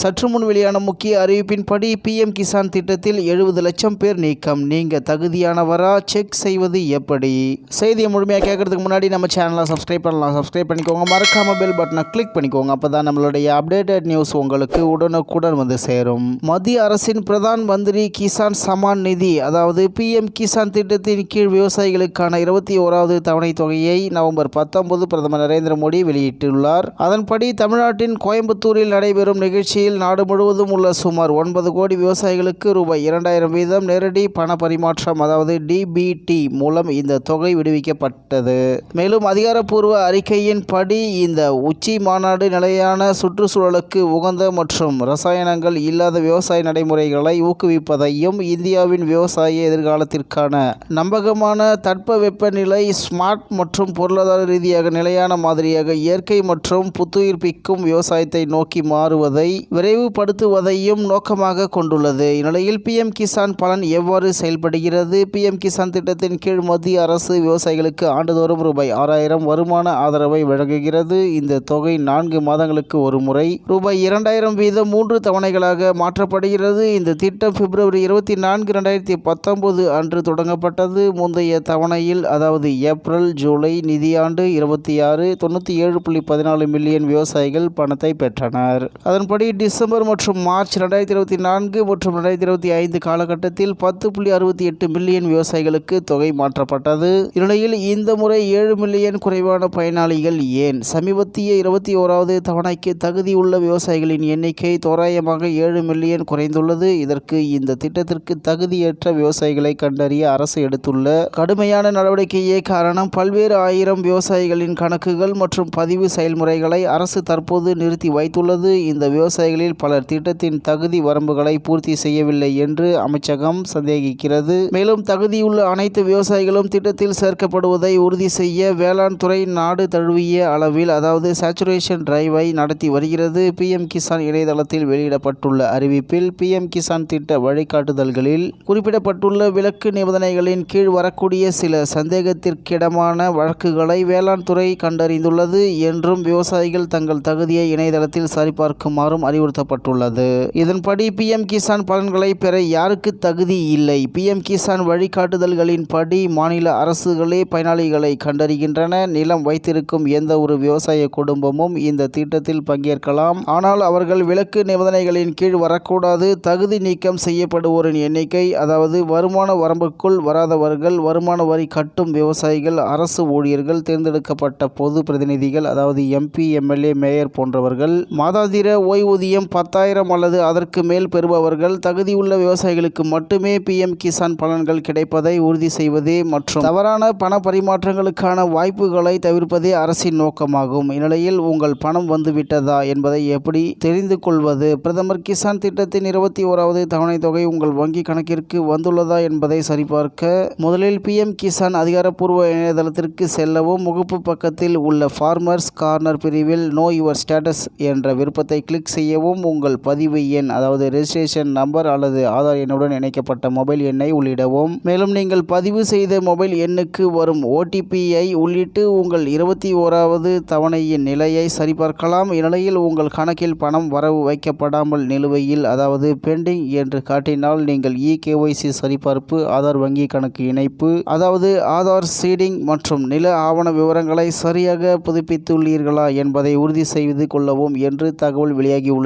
சற்று முன் வெளியான முக்கிய அறிவிப்பின்படி பிஎம் கிசான் திட்டத்தில் எழுபது லட்சம் பேர் நீக்கம். நீங்க தகுதியானவரா? செக் செய்வது எப்படி? செய்தியை முழுமையாக கேட்கறதுக்கு முன்னாடி நம்ம சேனலை சப்ஸ்கிரைப் பண்ணலாம். சப்ஸ்கிரைப் பண்ணிக்கோங்க. மறக்காம பெல் பட்டனை கிளிக் பண்ணிக்கோங்க. அப்பதான் நம்மளுடைய அப்டேட்டட் நியூஸ் உங்களுக்கு உடனுக்குடன் வந்து சேரும். மத்திய அரசின் பிரதான் மந்திரி கிசான் சமான் நிதி அதாவது பிஎம் கிசான் திட்டத்தின் கீழ் விவசாயிகளுக்கான இருபத்தி ஓராவது தவணை தொகையை நவம்பர் பத்தொன்பது பிரதமர் நரேந்திர மோடி வெளியிட்டுள்ளார். அதன்படி தமிழ்நாட்டின் கோயம்புத்தூரில் நடைபெறும் நிலையில் நாடு முழுவதும் உள்ள சுமார் ஒன்பது கோடி விவசாயிகளுக்கு ரூபாய் இரண்டாயிரம் வீதம் நேரடி பண பரிமாற்றம் அதாவது டிபிடி மூலம் இந்த தொகை விடுவிக்கப்பட்டது. மேலும் அதிகாரப்பூர்வ அறிக்கையின் படி இந்த உச்சி மாநாடு நிலையான சுற்றுச்சூழலுக்கு உகந்த மற்றும் ரசாயனங்கள் இல்லாத விவசாய நடைமுறைகளை ஊக்குவிப்பதையும் இந்தியாவின் விவசாய எதிர்காலத்திற்கான நம்பகமான தட்பவெப்பநிலை ஸ்மார்ட் மற்றும் பொருளாதார ரீதியாக நிலையான மாதிரியாக இயற்கை மற்றும் புத்துயிர்ப்பிக்கும் விவசாயத்தை நோக்கி மாறுவதை விரைவுபடுத்துவதையும் நோக்கமாக கொண்டுள்ளது. இந்நிலையில் பிஎம் கிசான் பலன் எவ்வாறு செயல்படுகிறது? பிஎம் கிசான் திட்டத்தின் கீழ் மத்திய அரசு விவசாயிகளுக்கு ஆண்டுதோறும் ரூபாய் ஆறாயிரம் வருமான ஆதரவை வழங்குகிறது. இந்த தொகை நான்கு மாதங்களுக்கு ஒரு முறை ரூபாய் இரண்டாயிரம் வீதம் மூன்று தவணைகளாக மாற்றப்படுகிறது. இந்த திட்டம் பிப்ரவரி இருபத்தி நான்கு ரெண்டாயிரத்தி பத்தொன்பது அன்று தொடங்கப்பட்டது. முந்தைய தவணையில் அதாவது ஏப்ரல் ஜூலை நிதியாண்டு இருபத்தி ஆறு தொண்ணூற்றி ஏழு புள்ளி பதினாலு மில்லியன் விவசாயிகள் பணத்தை பெற்றனர். அதன்படி டிசம்பர் மற்றும் மார்ச் ரெண்டாயிரத்தி இருபத்தி நான்கு மற்றும் ரெண்டாயிரத்தி இருபத்தி ஐந்து காலகட்டத்தில் பத்து புள்ளி அறுபத்தி எட்டு மில்லியன் விவசாயிகளுக்கு தொகை மாற்றப்பட்டது. இந்நிலையில் இந்த முறை ஏழு மில்லியன் குறைவான பயனாளிகள் ஏன்? சமீபத்திய இருபத்தி ஓராவது தவணைக்கு தகுதியுள்ள விவசாயிகளின் எண்ணிக்கை தோராயமாக ஏழு மில்லியன் குறைந்துள்ளது. இதற்கு இந்த திட்டத்திற்கு தகுதியற்ற விவசாயிகளை கண்டறிய அரசு எடுத்துள்ள கடுமையான நடவடிக்கையே காரணம் பல்வேறு ஆயிரம் விவசாயிகளின் கணக்குகள் மற்றும் பதிவு செயல்முறைகளை அரசு தற்போது நிறுத்தி வைத்துள்ளது. இந்த விவசாயிகள் விவசாயிகளில் பலர் திட்டத்தின் தகுதி வரம்புகளை பூர்த்தி செய்யவில்லை என்று அமைச்சகம் சந்தேகிக்கிறது. மேலும் தகுதியுள்ள அனைத்து விவசாயிகளும் திட்டத்தில் சேர்க்கப்படுவதை உறுதி செய்ய வேளாண் துறை நாடு தழுவிய அளவில் அதாவது சேச்சுரேஷன் டிரைவை நடத்தி வருகிறது. பிஎம் கிசான் இணையதளத்தில் வெளியிடப்பட்டுள்ள அறிவிப்பில் பிஎம் கிசான் திட்ட வழிகாட்டுதல்களில் குறிப்பிடப்பட்டுள்ள விலக்கு நிபந்தனைகளின் கீழ் வரக்கூடிய சில சந்தேகத்திற்கிடமான வழக்குகளை வேளாண் துறை கண்டறிந்துள்ளது என்றும் விவசாயிகள் தங்கள் தகுதியை இணையதளத்தில் சரிபார்க்குமாறும் அறிவுறுத்தப்பட்டுள்ளது இதன்படி பிஎம் கிசான் பலன்களை பெற யாருக்கு தகுதி இல்லை? பிஎம் கிசான் வழிகாட்டுதல்களின்படி மாநில அரசுகளே பயனாளிகளை கண்டறிகின்றன. நிலம் வைத்திருக்கும் எந்த ஒரு விவசாய குடும்பமும் இந்த திட்டத்தில் பங்கேற்கலாம். ஆனால் அவர்கள் விலக்கு நிபந்தனைகளின் கீழ் வரக்கூடாது. தகுதி நீக்கம் செய்யப்படுவோரின் எண்ணிக்கை அதாவது வருமான வரம்புக்குள் வராதவர்கள் வருமான வரி கட்டும் விவசாயிகள் அரசு ஊழியர்கள் தேர்ந்தெடுக்கப்பட்ட பொது பிரதிநிதிகள் அதாவது எம்பி எம்எல்ஏ மேயர் போன்றவர்கள் மாதாந்திர ஊதியம் பத்தாயிரம் அல்லது அதற்கு மேல் பெறுபவர்கள் தகுதியுள்ள விவசாயிகளுக்கு மட்டுமே பிஎம் கிசான் பலன்கள் கிடைப்பதை உறுதி செய்வதே மற்றும் தவறான பண பரிமாற்றங்களுக்கான வாய்ப்புகளை தவிர்ப்பதே அரசின் நோக்கமாகும். இந்நிலையில் உங்கள் பணம் வந்துவிட்டதா என்பதை எப்படி தெரிந்து கொள்வது? பிரதமர் கிசான் திட்டத்தின் இருபத்தி ஓராவது தவணை தொகை உங்கள் வங்கி கணக்கிற்கு வந்துள்ளதா என்பதை சரிபார்க்க முதலில் பிஎம் கிசான் அதிகாரப்பூர்வ இணையதளத்திற்கு செல்லவும் முகப்பு பக்கத்தில் உள்ள ஃபார்மர்ஸ் கார்னர் பிரிவில் நோ யுவர் ஸ்டேட்டஸ் என்ற விருப்பத்தை கிளிக் செய்யவும் உங்கள் பதிவு எண் அதாவது ரெஜிஸ்ட்ரேஷன் நம்பர் அல்லது ஆதார் எண்ணுடன் இணைக்கப்பட்ட மொபைல் எண்ணை உள்ளிடவும். மேலும் நீங்கள் பதிவு செய்த மொபைல் எண்ணுக்கு வரும் ஓடிபியை உள்ளிட்டு உங்கள் இருபத்தி ஓராவது தவணையின் நிலையை சரிபார்க்கலாம். இந்நிலையில் உங்கள் கணக்கில் பணம் வரவு வைக்கப்படாமல் நிலுவையில் அதாவது பெண்டிங் என்று காட்டினால் நீங்கள் இ கேஒய்சி சரிபார்ப்பு ஆதார் வங்கி கணக்கு இணைப்பு அதாவது ஆதார் சீடிங் மற்றும் நில ஆவண விவரங்களை சரியாக புதுப்பித்துள்ளீர்களா என்பதை உறுதி செய்து கொள்ளவும் என்று தகவல் வெளியாகியுள்ளது